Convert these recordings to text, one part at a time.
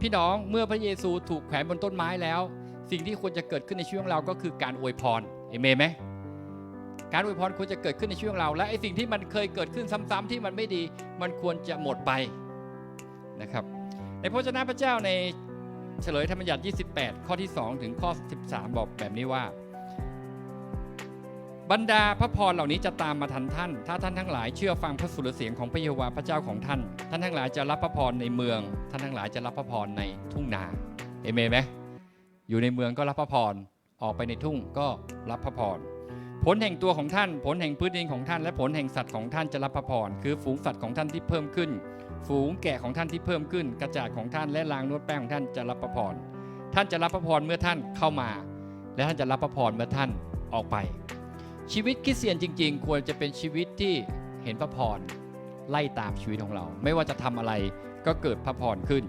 พี่น้องเมื่อพระเยซูถูกแขวนบนต้นไม้แล้ว สิ่งที่ควรจะเกิดขึ้นในชีวิตของเราก็คือการอวยพรเอเมนไหมการอวยพรควรจะเกิดขึ้นในชีวิตของเรา และไอ้สิ่งที่มันเคยเกิดขึ้นซ้ำๆที่มันไม่ดี มันควรจะหมดไปนะครับ ในพระเจ้าพระเจ้าในเฉลยธรรมบัญญัติ 28 ข้อที่ 2 ถึงข้อ 13 บอกแบบนี้ว่า บรรดาพระพรเหล่านี้จะตามมาทันท่าน ถ้าท่านทั้งหลายเชื่อฟังพระสุรเสียงของพระเยโฮวาห์พระเจ้าของท่าน ท่านทั้งหลายจะรับพระพรในเมือง ท่านทั้งหลายจะรับพระพรในทุ่งนา เอเมนไหมอยู่ในเมืองก็รับพระพร ออกไปในทุ่งก็รับพระพร ผลแห่งตัวของท่าน ผลแห่งพื้นดินของท่าน และผลแห่งสัตว์ของท่านจะรับพระพร คือฝูงสัตว์ของท่านที่เพิ่มขึ้น ฝูงแกะของท่านที่เพิ่มขึ้น กระจาดของท่านและรางนวดแป้งของท่านจะรับพระพร ท่านจะรับพระพรเมื่อท่านเข้ามา และท่านจะรับพระพรเมื่อท่านออกไป ชีวิตคริสเตียนจริง ๆ ควรจะเป็นชีวิตที่เห็นพระพรไล่ตามชีวิตของเรา ไม่ว่าจะทำอะไรก็เกิดพระพรขึ้น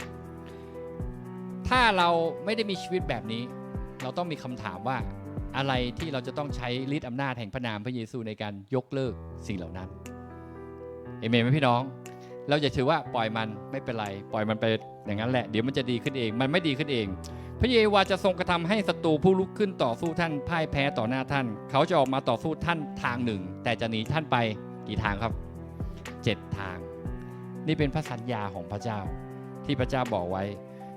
ถ้าเราไม่ได้มีชีวิตแบบนี้ เราต้องมีคำถามว่าอะไรที่เราจะต้องใช้ฤทธิ์อำนาจแห่งพระนามพระเยซูในการยกเลิกสิ่งเหล่านั้นเอเมนไหมพี่น้อง เราจะถือว่าปล่อยมันไม่เป็นไร ปล่อยมันไปอย่างนั้นแหละ เดี๋ยวมันจะดีขึ้นเอง มันไม่ดีขึ้นเอง พระเยโวาห์จะทรงกระทำให้ศัตรูผู้ลุกขึ้นต่อสู้ท่านพ่ายแพ้ต่อหน้าท่าน เขาจะออกมาต่อสู้ท่านทางหนึ่ง แต่จะหนีท่านไปกี่ทางครับเจ็ดทาง นี่เป็นพระสัญญาของพระเจ้า ที่พระเจ้าบอกไว้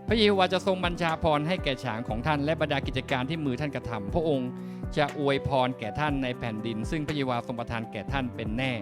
พระเยโวาห์จะทรงบัญชาพรให้แก่ฉางของท่าน และบรรดากิจการที่มือท่านกระทำพระองค์จะอวยพรแก่ท่านในแผ่นดิน ซึ่งพระเยโวาห์ทรงประทานแก่ท่านเป็นแน่